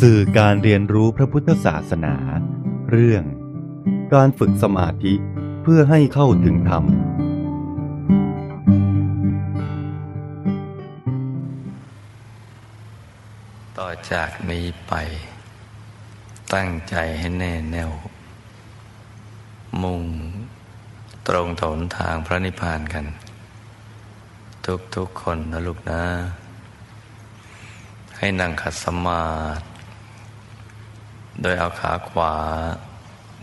สื่อการเรียนรู้พระพุทธศาสนา เรื่อง การฝึกสมาธิเพื่อให้เข้าถึงธรรม ต่อจากนี้ไป ตั้งใจให้แน่แน่ว มุ่งตรงถนทางพระนิพพานกัน ทุกๆคนนะลูกนะ ให้นั่งขัดสมาธิ โดยเอาขาขวา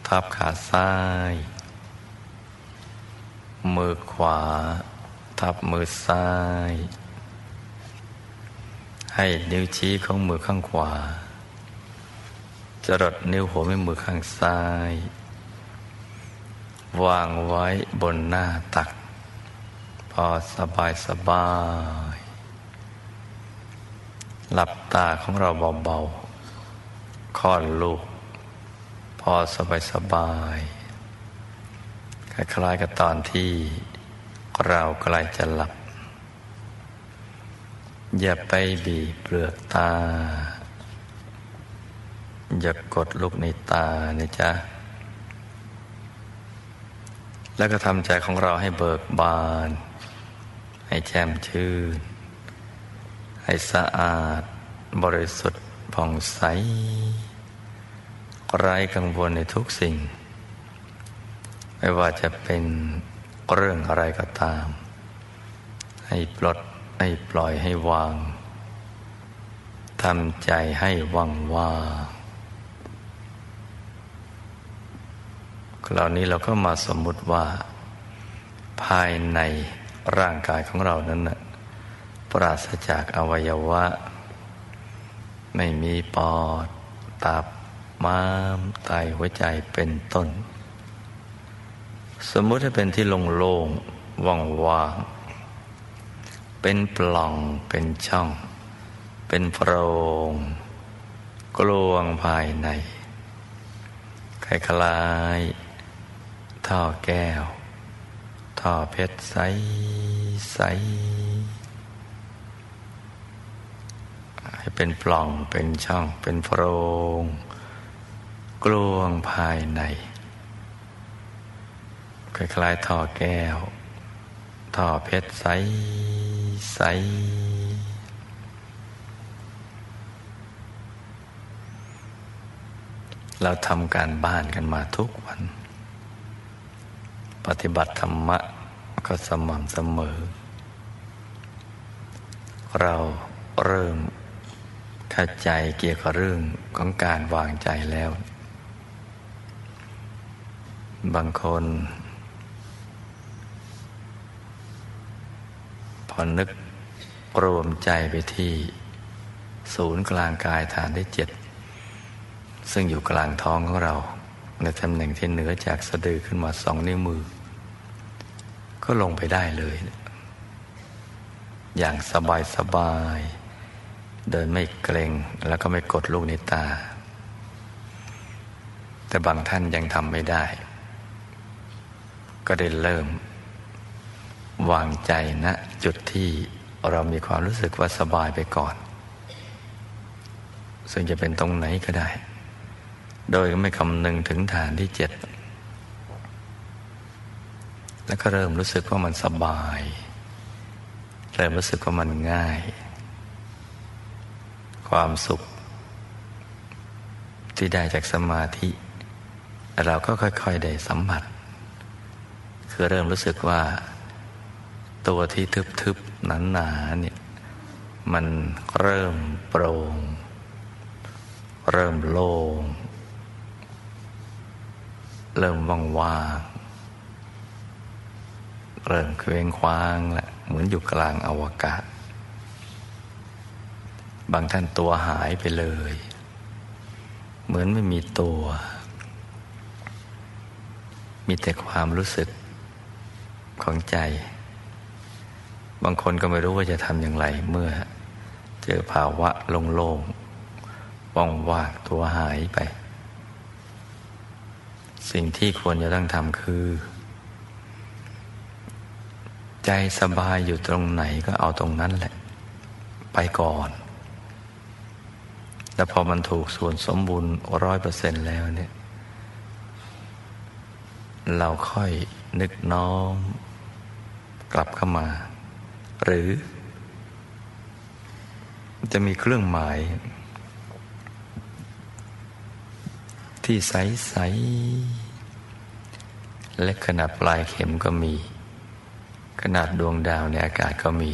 ทับขาซ้าย มือขวา ทับมือซ้าย ให้นิ้วชี้ของมือข้างขวา จรดนิ้วหัวแม่มือข้างซ้าย วางไว้บนหน้าตัก พอสบายสบาย หลับตาของเราเบาๆ คลอดลูก พอสบายสบายคล้ายๆกับตอนที่เราใกล้จะหลับ อย่าไปบีบเปลือกตา อย่ากดลูกในตานะจ๊ะ แล้วก็ทำใจของเราให้เบิกบาน ให้แจ่มชื่น ให้สะอาดบริสุทธิ์ ผ่องใส ไร้กังวลในทุกสิ่ง ไม่ว่าจะเป็นเรื่องอะไรก็ตาม ให้ปลดให้ปล่อยให้วางทำใจให้ว่างว่างคราวนี้เราก็มาสมมุติว่า ภายในร่างกายของเรานั้นนะปราศจากอวัยวะ ไม่มีปอด ตับ ม้ามไตหัวใจเป็นต้น สมมุติให้เป็นที่โล่งๆว่างๆเป็นปล่องเป็นช่อง เป็นโพรงกลวงภายในคล้ายๆท่อแก้ว ท่อเพชรใสใให้เป็นปล่องเป็นช่องเป็นโพรง กลวงภายในคล้ายๆท่อแก้ว ท่อเพชรใสใสเราทำการบ้านกันมาทุกวัน ปฏิบัติธรรมะก็สม่ำเสมอ เราเริ่ม เข้าใจเกี่ยวกับเรื่องของการวางใจแล้ว บางคน พอนึกรวมใจไปที่ ศูนย์กลางกายฐานที่เจ็ด ซึ่งอยู่กลางท้องของเรา ในตำแหน่งที่เหนือจากสะดือขึ้นมาสองนิ้วมือ ก็ลงไปได้เลย อย่างสบายสบาย เดินไม่เกรงแล้วก็ไม่กดลูกในตา แต่บางท่านยังทำไม่ได้ ก็ได้เริ่ม วางใจณนะจุดที่เรามีความรู้สึกว่าสบายไปก่อน ซึ่งจะเป็นตรงไหนก็ได้ โดยไม่คำนึงถึงฐานที่เจ็ดแล้วก็เริ่มรู้สึกว่ามันสบาย เริ่มรู้สึกว่ามันง่าย ความสุข ที่ได้จากสมาธิ เราก็ค่อยๆได้สัมผัส คือเริ่มรู้สึกว่า ตัวที่ทึบๆหนาๆเนี่ยมันเริ่มโปร่ง เริ่มโล่ง เริ่มว่างๆเริ่มเคว้งคว้างแหละเหมือนอยู่กลางอวกาศ บางท่านตัวหายไปเลย เหมือนไม่มีตัว มีแต่ความรู้สึกของใจ บางคนก็ไม่รู้ว่าจะทำอย่างไร เมื่อเจอภาวะโล่งๆว่างตัวหายไป สิ่งที่ควรจะต้องทำคือ ใจสบายอยู่ตรงไหนก็เอาตรงนั้นแหละ ไปก่อน แต่พอมันถูกส่วนสมบูรณ์ร้อยเปอร์เซ็นต์แล้วเนี่ย เราค่อยนึกน้อมกลับเข้ามา หรือ จะมีเครื่องหมาย ที่ใสๆและขนาดปลายเข็มก็มี ขนาดดวงดาวในอากาศก็มี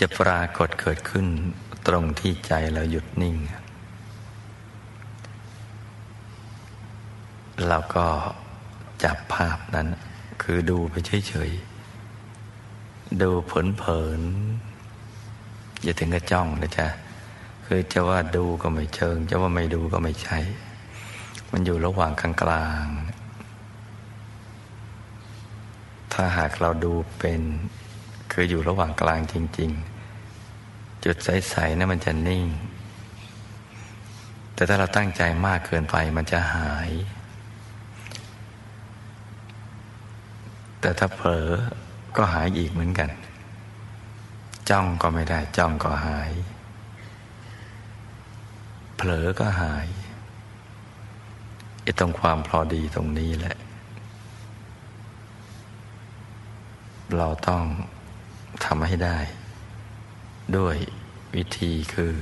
จะปรากฏเกิดขึ้น ตรงที่ใจเราหยุดนิ่ง เราก็จับภาพนั้น คือดูไปเฉยๆ ดูเผินๆอย่าถึงกับจ้องนะจ๊ะ คือจะว่าดูก็ไม่เชิง จะว่าไม่ดูก็ไม่ใช่ มันอยู่ระหว่างกลางๆถ้าหากเราดูเป็น คืออยู่ระหว่างกลางจริง ๆ จุดใสๆนะั้นมันจะนิ่ง แต่ถ้าเราตั้งใจมากเกินไปมันจะหาย แต่ถ้าเผลอก็หายอีกเหมือนกัน จ้องก็ไม่ได้ จ้องก็หาย เผลอก็หายไอ้ตรงความพอดีตรงนี้แหละ เราต้องทำให้ได้ ด้วยวิธีคือ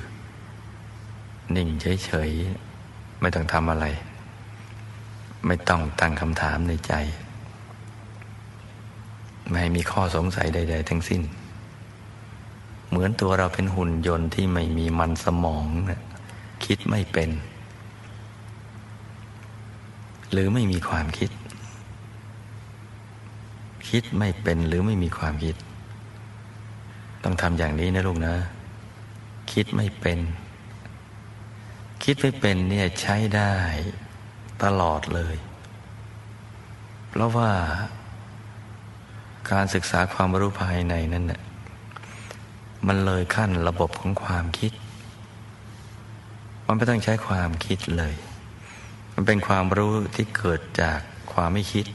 นิ่งเฉยๆ ไม่ต้องทำอะไร ไม่ต้องตั้งคำถามในใจ ไม่ให้มีข้อสงสัยใด ๆ ทั้งสิ้น เหมือนตัวเราเป็นหุ่นยนต์ที่ไม่มีมันสมองนะคิดไม่เป็น หรือไม่มีความคิด คิดไม่เป็นหรือไม่มีความคิด ต้องทำอย่างนี้นะลูกนะ คิดไม่เป็น คิดไม่เป็นเนี่ยใช้ได้ตลอดเลย เพราะว่าการศึกษาความรู้ภายในนั้นน่ะมันเลยขั้นระบบของความคิด มันไม่ต้องใช้ความคิดเลย มันเป็นความรู้ที่เกิดจากความไม่คิด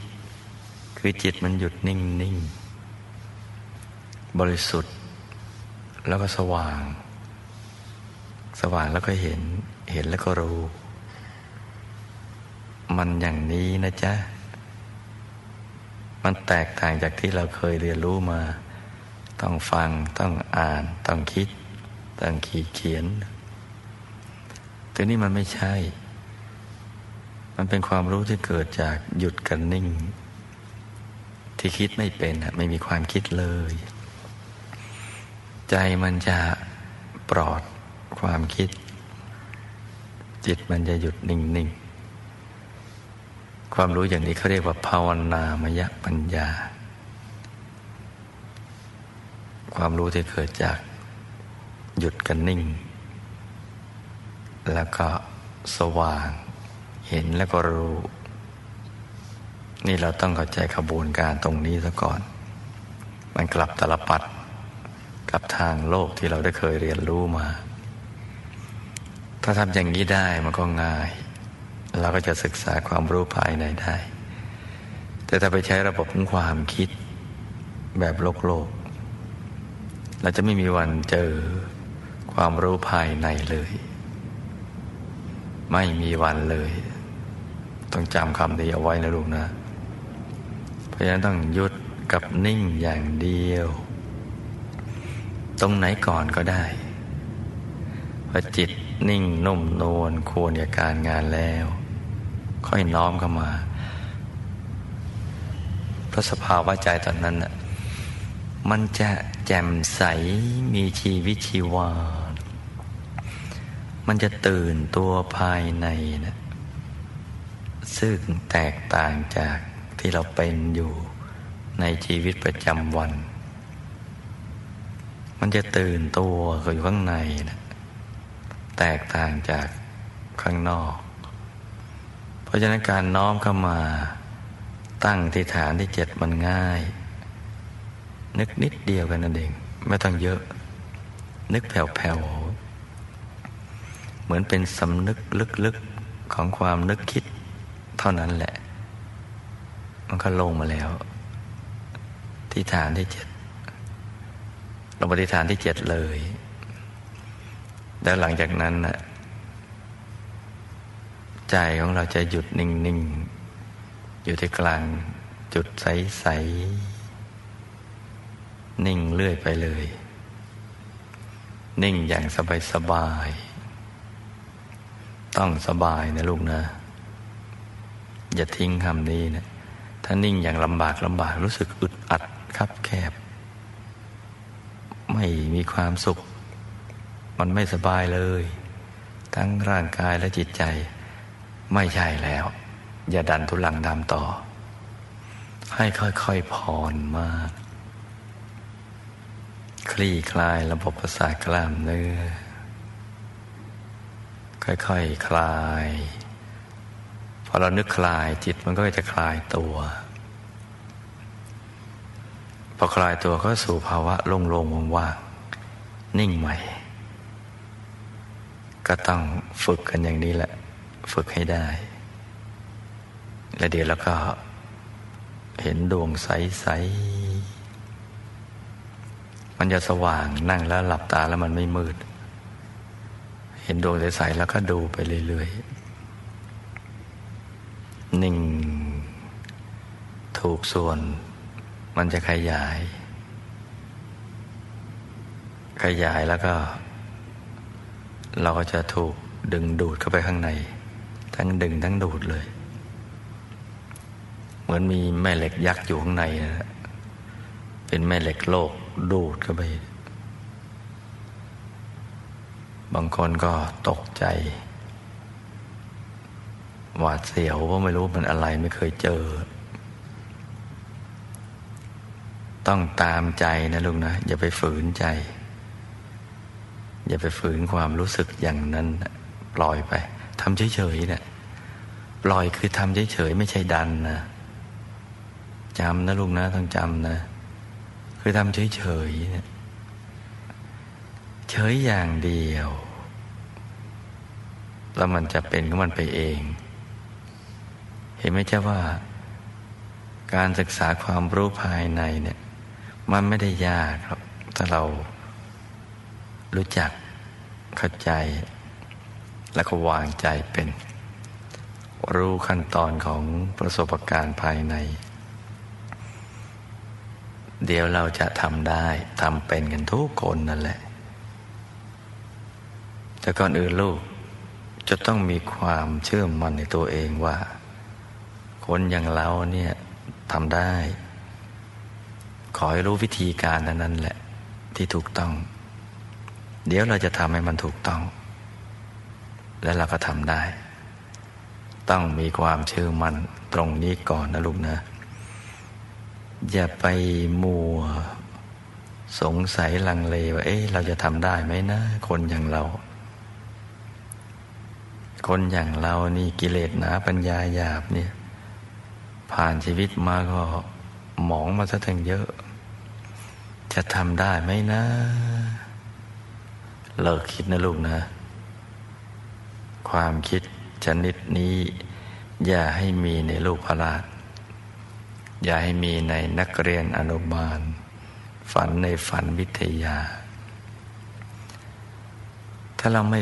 คือจิตมันหยุดนิ่งนิ่งบริสุทธิ์ แล้วก็สว่าง สว่างแล้วก็เห็น เห็นแล้วก็รู้ มันอย่างนี้นะจ๊ะ มันแตกต่างจากที่เราเคยเรียนรู้มา ต้องฟัง ต้องอ่าน ต้องคิด ต้องขีดเขียน แต่นี่มันไม่ใช่ มันเป็นความรู้ที่เกิดจากหยุดกันนิ่ง ที่คิดไม่เป็นไม่มีความคิดเลย ใจมันจะปลอดความคิด จิตมันจะหยุดนิ่ง ๆ ความรู้อย่างนี้เขาเรียกว่าภาวนามยปัญญา ความรู้ที่เกิดจากหยุดกันนิ่ง แล้วก็สว่าง เห็นแล้วก็รู้ นี่เราต้องเข้าใจขบวนการตรงนี้ซะก่อน มันกลับตลปัด กับทางโลกที่เราได้เคยเรียนรู้มา ถ้าทำอย่างนี้ได้มันก็ง่าย เราก็จะศึกษาความรู้ภายในได้ แต่ถ้าไปใช้ระบบของความคิดแบบโลกโลก เราจะไม่มีวันเจอความรู้ภายในเลย ไม่มีวันเลย ต้องจำคำนี้เอาไว้นะลูกนะ เพราะฉะนั้นต้องหยุดกับนิ่งอย่างเดียว ตรงไหนก่อนก็ได้พอจิตนิ่งนุ่มนวลควรกับการงานแล้ว ค่อยน้อมเข้ามาเพราะสภาวะใจตอนนั้นน่ะมันจะแจ่มใสมีชีวิตชีวา มันจะตื่นตัวภายในนะซึ่งแตกต่างจากที่เราเป็นอยู่ในชีวิตประจำวัน มันจะตื่นตัวอยู่ข้างในนะแตกต่างจากข้างนอก เพราะฉะนั้นการน้อมเข้ามาตั้งที่ฐานที่เจ็ดมันง่าย นึกนิดเดียวกันนั่นเอง ไม่ต้องเยอะ นึกแผ่วๆเหมือนเป็นสำนึกลึกๆของความนึกคิดเท่านั้นแหละ มันก็ลงมาแล้ว ที่ฐานที่เจ็ด ลงมาที่ฐานที่เจ็ดเลย แล้วหลังจากนั้นนะใจของเราจะหยุดนิ่ง ๆ อยู่ที่กลางจุดใส ๆ นิ่งเลื่อยไปเลย นิ่งอย่างสบายๆต้องสบายนะลูกนะ อย่าทิ้งคำนี้นะ ถ้านิ่งอย่างลำบากลำบากรู้สึกอึดอัดคับแคบ ไม่มีความสุข มันไม่สบายเลย ทั้งร่างกายและจิตใจ ไม่ใช่แล้ว อย่าดันทุลังดำต่อ ให้ค่อยๆผ่อนมาก คลี่คลายระบบประสาทกล้ามเนื้อ ค่อยๆคคลาย พอเรานึกคลายจิตมันก็จะคลายตัว พอคลายตัวก็สู่ภาวะโล่งๆว่างๆนิ่งใหม่ ก็ต้องฝึกกันอย่างนี้แหละ ฝึกให้ได้ แล้วเดี๋ยวเราก็เห็นดวงใสๆ มันจะสว่างนั่งแล้วหลับตาแล้วมันไม่มืด เห็นดวงใสๆแล้วก็ดูไปเรื่อยๆ นิ่ง ถูกส่วน มันจะขยาย ขยายแล้วก็ เราก็จะถูกดึงดูดเข้าไปข้างใน ทั้งดึงทั้งดูดเลย เหมือนมีแม่เหล็กยักษ์อยู่ข้างในนะเป็นแม่เหล็กโลกดูดเข้าไป บางคนก็ตกใจ หวาดเสียวว่าไม่รู้มันอะไรไม่เคยเจอ ต้องตามใจนะลุงนะ อย่าไปฝืนใจ อย่าไปฝืนความรู้สึกอย่างนั้นปล่อยไปทำเฉยๆเนะี่ยปล่อยคือทำเฉยๆไม่ใช่ดันนะจำนะลูกนะต้องจำนะ คือทำเฉยๆเนี่ยเฉยอย่างเดียว แล้วมันจะเป็นของมันไปเอง เห็นไหมเจ้าว่า การศึกษาความรู้ภายในเนี่ย มันไม่ได้ยากครับ ถ้าเรารู้จักเข้าใจ แล้วก็วางใจเป็น รู้ขั้นตอนของประสบการณ์ภายใน เดี๋ยวเราจะทำได้ทำเป็นกันทุกคนนั่นแหละ แต่ก่อนอื่นลูกจะต้องมีความเชื่อมั่นในตัวเองว่า คนอย่างเราเนี่ยทำได้ ขอให้รู้วิธีการนั้นนั่นแหละ ที่ถูกต้อง เดี๋ยวเราจะทำให้มันถูกต้อง และเราก็ทำได้ ต้องมีความเชื่อมั่นตรงนี้ก่อนนะลูกนะ อย่าไปมัวสงสัยลังเลว่า เอ๊ะเราจะทำได้ไหมนะ คนอย่างเรา คนอย่างเรานี่กิเลสหนาปัญญาหยาบเนี่ย ผ่านชีวิตมาก็หมองมาซะทั้งเยอะ จะทำได้ไหมนะ เลิกคิดนะลูกนะ ความคิดชนิดนี้ อย่าให้มีในลูกพระราชอย่าให้มีในนักเรียนอนุบาล ฝันในฝันวิทยา ถ้าเราไม่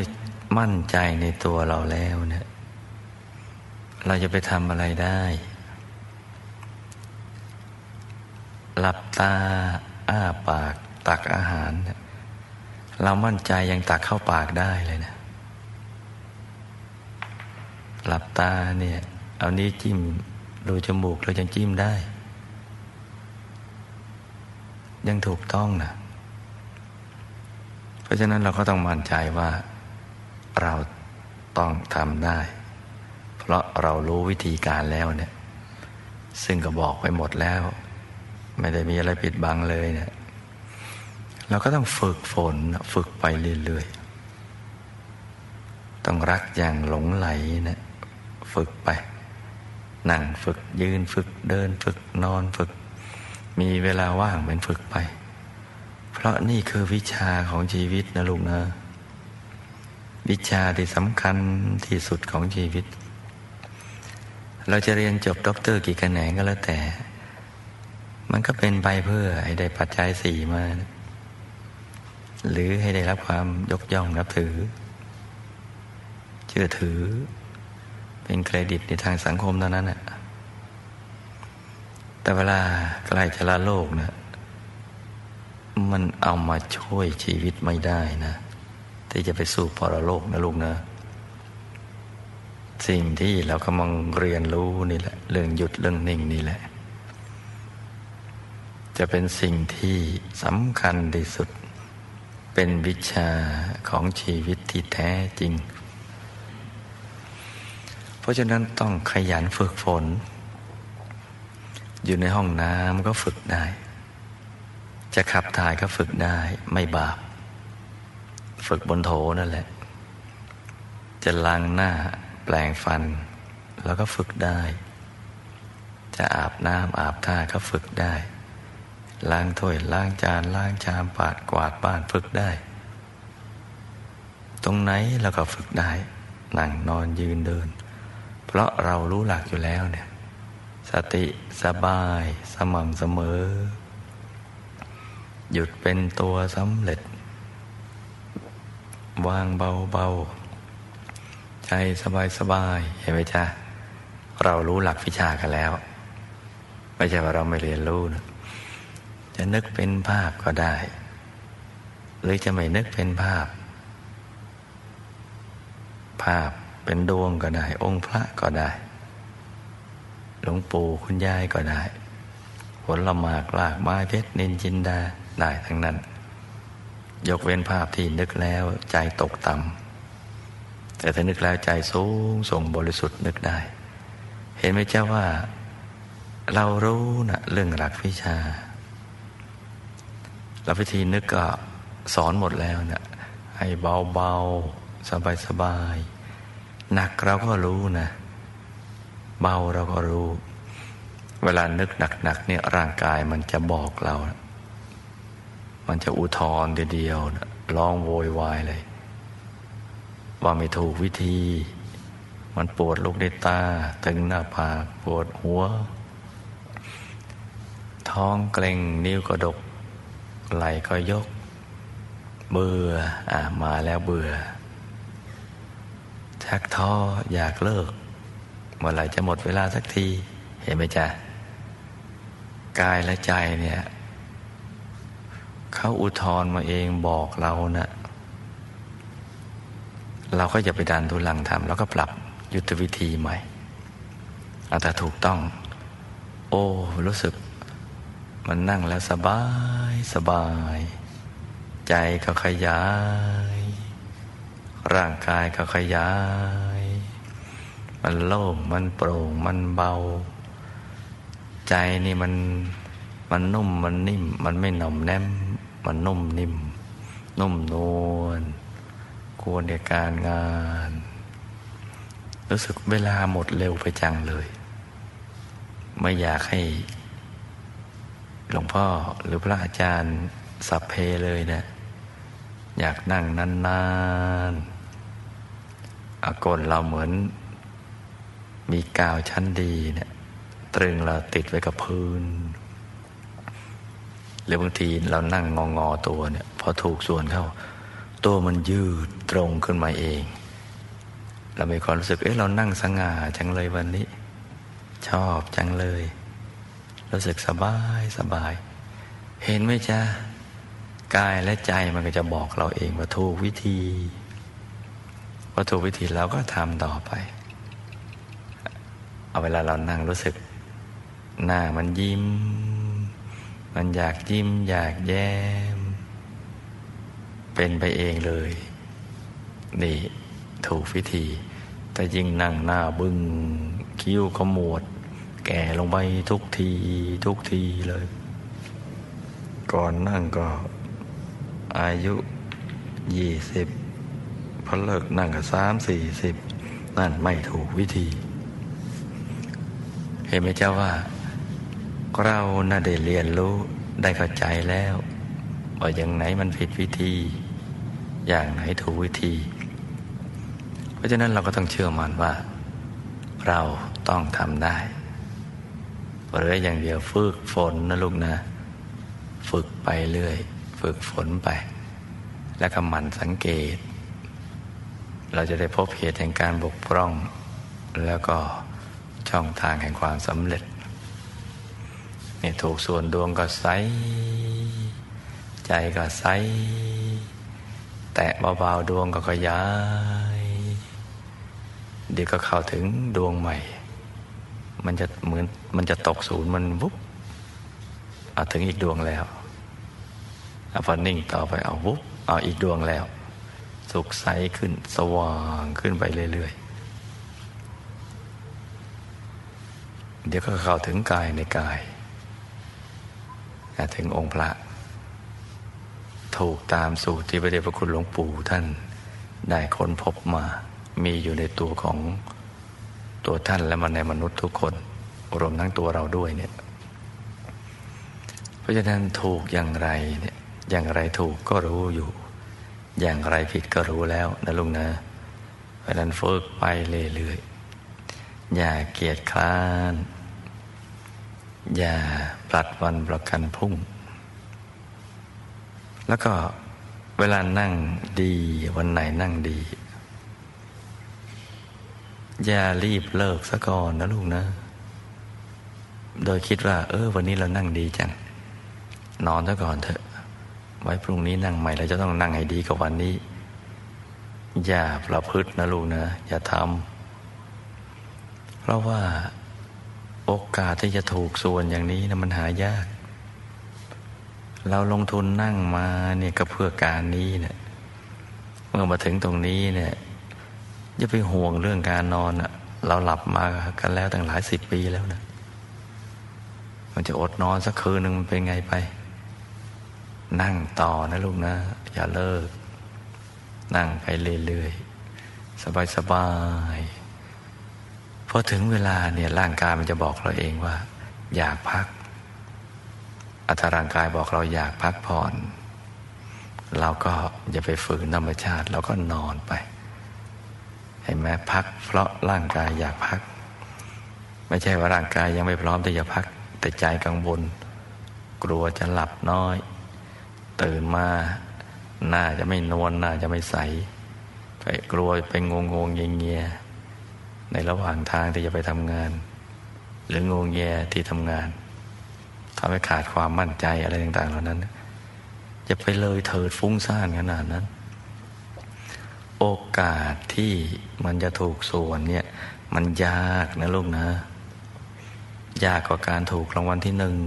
มั่นใจในตัวเราแล้วเนี่ยเราจะไปทำอะไรได้ หลับตา อ้าปากตักอาหาร เรามั่นใจยังตักเข้าปากได้เลยนะ หลับตาเนี่ย เอานี้จิ้มรูจมูกเรายังจิ้มได้ ยังถูกต้องนะเพราะฉะนั้นเราก็ต้องมั่นใจว่า เราต้องทำได้ เพราะเรารู้วิธีการแล้วเนี่ย ซึ่งก็บอกไปหมดแล้ว ไม่ได้มีอะไรปิดบังเลยเนี่ยเราก็ต้องฝึกฝนฝึกไปเรื่อยๆ ต้องรักอย่างหลงไหลนะฝึกไป นั่งฝึกยืนฝึกเดินฝึกนอนฝึก มีเวลาว่างเป็นฝึกไป เพราะนี่คือวิชาของชีวิตนะลูกนะ วิชาที่สำคัญที่สุดของชีวิต เราจะเรียนจบด็อกเตอร์กี่คะแนนก็แล้วแต่ มันก็เป็นไปเพื่อให้ได้ปัจจัยสี่มา หรือให้ได้รับความยกย่องนับถือ เชื่อถือ เป็นเครดิตในทางสังคมเท่านั้นแหละแต่เวลาใกล้จะละโลกนะมันเอามาช่วยชีวิตไม่ได้นะที่จะไปสู่ปรโลกนะลูกนะ สิ่งที่เรากำลังเรียนรู้นี่แหละ เรื่องหยุดเรื่องนิ่งนี่แหละ จะเป็นสิ่งที่สำคัญที่สุด เป็นวิชาของชีวิตที่แท้จริง เพราะฉะนั้นต้องขยันฝึกฝน อยู่ในห้องน้ำก็ฝึกได้ จะขับถ่ายก็ฝึกได้ไม่บาป ฝึกบนโถนั่นแหละ จะล้างหน้าแปลงฟัน แล้วก็ฝึกได้ จะอาบน้ำอาบท่าก็ฝึกได้ ล้างถ้วยล้างจานล้างชามปาดกวาดบ้านฝึกได้ ตรงไหนเราก็ฝึกได้ นั่งนอนยืนเดิน เพราะเรารู้หลักอยู่แล้วเนี่ย สติสบายสม่ำเสมอ หยุดเป็นตัวสำเร็จ วางเบาๆ ใจสบายๆ เห็นไหมจ๊ะ เรารู้หลักวิชากันแล้ว ไม่ใช่ว่าเราไม่เรียนรู้นะ จะนึกเป็นภาพก็ได้ หรือจะไม่นึกเป็นภาพ ภาพเป็นดวงก็ได้ องค์พระก็ได้ หลวงปู่คุณยายก็ได้ผลละหมากลากไม้เพชรนินจินดาได้ทั้งนั้น ยกเว้นภาพที่นึกแล้วใจตกต่ำแต่ถ้านึกแล้วใจสูงส่งบริสุทธิ์นึกได้ เห็นไหมเจ้าว่า เรารู้นะเรื่องหลักวิชา เราวิธีนึกก็สอนหมดแล้วนะให้เบาๆ สบายๆ หนักเราก็รู้นะ เบาเราก็รู้ เวลานึกหนักๆเนี่ยร่างกายมันจะบอกเรานะมันจะอุทธรเดียวร้องโวยวายเลย ว่าไม่ถูกวิธี มันปวดลูกในตา ตึงหน้าผาก ปวดหัว ท้องเกร็งนิ้วกระดก ไหลก็ยก เบื่ออ่ามาแล้วเบื่อ ชักท้ออยากเลิก เมื่อไหร่จะหมดเวลาสักที เห็นไหมจ๊ะกายและใจเนี่ยเขาอุทธรมาเองบอกเรานะเราก็อย่าไปดันทุลังทำแล้วก็ปรับยุทธวิธีใหม่เอาแต่ถูกต้อง โอ้ รู้สึก มันนั่งแล้วสบาย สบาย ใจก็ขยาย ร่างกายก็ขยาย มันโล่งมันโปร่งมันเบา ใจนี่มันมันนุ่มมันนิ่ม มันไม่หน่อมแนมมันนุ่มนิ่ม นุ่มนวลควรในการงาน รู้สึกเวลาหมดเร็วไปจังเลย ไม่อยากให้ หลวงพ่อหรือพระอาจารย์สับเพเลยนะ อยากนั่งนานๆอากลเราเหมือน มีกาวชั้นดีเนะี่ยตรึงเราติดไว้กับพื้น หรือบางทีเรานั่งงองอตัวเนี่ยพอถูกส่วนเข้า ตัวมันยืดตรงขึ้นมาเอง เรามีความรู้สึก เอ๊ะเรานั่งสง่าจังเลยวันนี้ ชอบจังเลย รู้สึกสบายสบาย เห็นไหมจ๊ะกายและใจมันก็จะบอกเราเองว่าถูกวิธีว่าถูกวิธีเราก็ทำต่อไป เอาเวลาเรานั่งรู้สึก หน้ามันยิ้ม มันอยากยิ้ม อยากแย้ม เป็นไปเองเลย นี่ถูกวิธี แต่ยิ่งนั่งหน้าบึง้งคิ้วขมวด แก่ลงไปทุกทีทุกทีเลย ก่อนนั่งก็อายุยี่สิบพอเลิกนั่งก็สามสี่สิบนั่นไม่ถูกวิธี เห็นไหมเจ้าว่า เราน่าได้เรียนรู้ได้เข้าใจแล้วว่าอย่างไหนมันผิดวิธี อย่างไหนถูกวิธี เพราะฉะนั้นเราก็ต้องเชื่อมั่นว่า เราต้องทำได้ หรืออย่างเดียวฝึกฝนนะลูกนะ ฝึกไปเรื่อย ฝึกฝนไป และก็หมั่นสังเกต เราจะได้พบเหตุแห่งการบกพร่อง แล้วก็ช่องทางแห่งความสำเร็จนี่ถูกส่วนดวงก็ใสใจก็ใสแตะเบาๆดวงก็ขยาย เดี๋ยวก็เข้าถึงดวงใหม่ มันจะเหมือนมันจะตกศูนย์มันวุบเอาถึงอีกดวงแล้วเอาพอนิ่งต่อไปเอาวุบเอาอีกดวงแล้ว สุขใสขึ้นสว่างขึ้นไปเรื่อยๆ เดี๋ยวก็เข้าถึงกายในกายถึงองค์พระ ถูกตามสูตรที่พระเดชพระคุณหลวงปู่ท่านได้ค้นพบมา มีอยู่ในตัวของ ตัวท่านและมันในมนุษย์ทุกคน รวมทั้งตัวเราด้วยเนี่ย เพราะฉะนั้นถูกอย่างไรเนี่ยอย่างไรถูกก็รู้อยู่ อย่างไรผิดก็รู้แล้วนะลุงนะเพราะนั้นฝึกไปเรื่อยๆอย่าเกียจคร้าน อย่าปลัดวันประกันพรุ่ง แล้วก็เวลานั่งดีวันไหนนั่งดี อย่ารีบเลิกซะก่อนนะลูกนะ โดยคิดว่า เออ วันนี้เรานั่งดีจัง นอนซะก่อนเถอะ ไว้พรุ่งนี้นั่งใหม่เราจะต้องนั่งให้ดีกว่าวันนี้ อย่าประพฤตินะลูกนะ อย่าทำเพราะว่าโอกาสที่จะถูกส่วนอย่างนี้นะมันหายาก เราลงทุนนั่งมาเนี่ยก็เพื่อการนี้เนี่ยเมื่อมาถึงตรงนี้เนี่ย อย่าไปห่วงเรื่องการนอนอะเราหลับมากันแล้วตั้งหลายสิบปีแล้วนะมันจะอดนอนสักคืนหนึ่งมันเป็นไงไป นั่งต่อนะลูกนะ อย่าเลิก นั่งไปเรื่อยๆ สบายๆพอถึงเวลาเนี่ยร่างกายมันจะบอกเราเองว่า อยากพักอัตร่างกายบอกเราอยากพักผ่อน เราก็อย่าไปฝืนธรรมชาติ เราก็นอนไป เห็นไหมพัก เพราะร่างกายอยากพัก ไม่ใช่ว่าร่างกายยังไม่พร้อมที่จะพัก แต่ใจกังวลกลัวจะหลับน้อย ตื่นมาหน้าจะไม่นวลหน้าจะไม่ใสไปกลัวไปงงงเงียเงียในระหว่างทางที่จะไปทำงาน หรืองงแงที่ทำงานทำให้ขาดความมั่นใจอะไรต่าง ๆ เหล่านั้น จะไปเลยเถิดฟุ้งซ่านขนาดนั้น โอกาสที่มันจะถูกส่วนเนี่ย มันยากนะลูกนะ ยากกว่าการถูกรางวัลที่หนึ่ง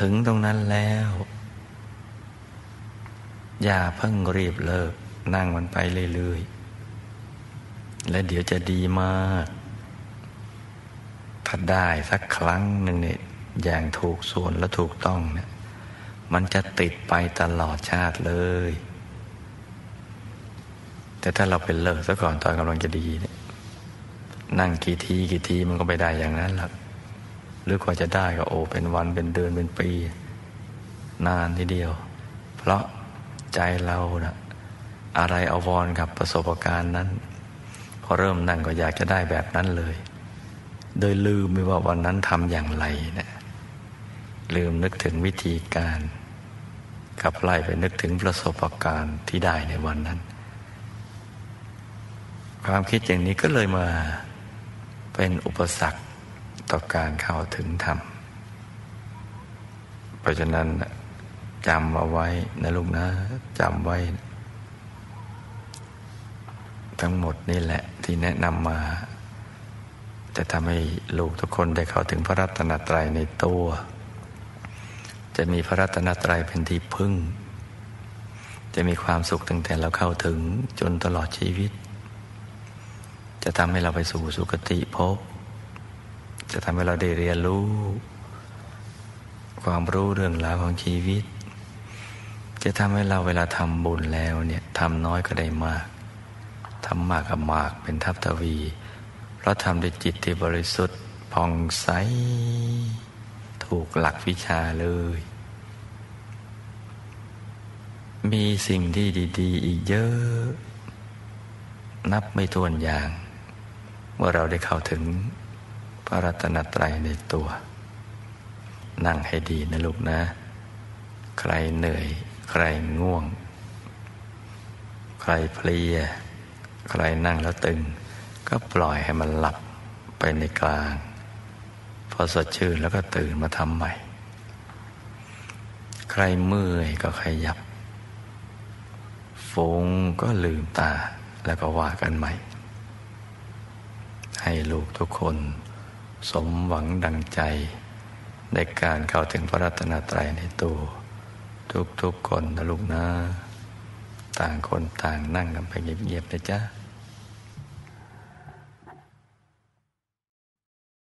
ถึงตรงนั้นแล้ว อย่าเพิ่งรีบเลิก นั่งมันไปเรื่อยๆ และเดี๋ยวจะดีมากถ้าได้สักครั้งหนึ่งเนี่ยอย่างถูกส่วนและถูกต้องเนี่ยมันจะติดไปตลอดชาติเลย แต่ถ้าเราเป็นเลิกซะก่อนตอนกำลังจะดีเนี่ยนั่งกี่ทีกี่ทีมันก็ไม่ได้อย่างนั้นหรอกหรือกว่าจะได้ก็โอ้เป็นวันเป็นเดือนเป็นปี นานทีเดียว เพราะใจเรานะอะไรอาวรกับประสบการณ์นั้น พอเริ่มนั่งก็อยากจะได้แบบนั้นเลย โดยลืมไปว่าวันนั้นทำอย่างไรนะลืมนึกถึงวิธีการกับไล่ไปนึกถึงประสบการณ์ที่ได้ในวันนั้น ความคิดอย่างนี้ก็เลยมาเป็นอุปสรรคต่อการเข้าถึงธรรม เพราะฉะนั้นจำเอาไว้นะลูกนะจำไว้ ทั้งหมดนี่แหละที่แนะนำมา จะทำให้ลูกทุกคนได้เข้าถึงพระรัตนตรัยในตัว จะมีพระรัตนตรัยเป็นที่พึ่ง จะมีความสุขตั้งแต่เราเข้าถึงจนตลอดชีวิต จะทำให้เราไปสู่สุคติภพจะทำให้เราได้เรียนรู้ ความรู้เรื่องราวของชีวิต จะทำให้เราเวลาทำบุญแล้วเนี่ยทำน้อยก็ได้มากทำมากกับมากเป็นทัพทวี เพราะทำด้วยจิตที่บริสุทธิ์ผ่องใส ถูกหลักวิชาเลย มีสิ่งที่ดี ๆ อีกเยอะ นับไม่ถ้วนอย่าง มื่อเราได้เข้าถึงพระรัตนตรัยในตัว นั่งให้ดีนะลูกนะ ใครเหนื่อย ใครง่วง ใครเพลีย ใครนั่งแล้วตึง ก็ปล่อยให้มันหลับไปในกลาง พอสดชื่นแล้วก็ตื่นมาทำใหม่ ใครเมื่อยก็ขยับฟุ้งก็ลืมตาแล้วก็ว่ากันใหม่ ให้ลูกทุกคน สมหวังดังใจ ในการเข้าถึงพระรัตนตรัยในตัว ทุกๆคนนะลูกนะ ต่างคนต่างนั่งกันไปเงียบๆนะจ๊ะ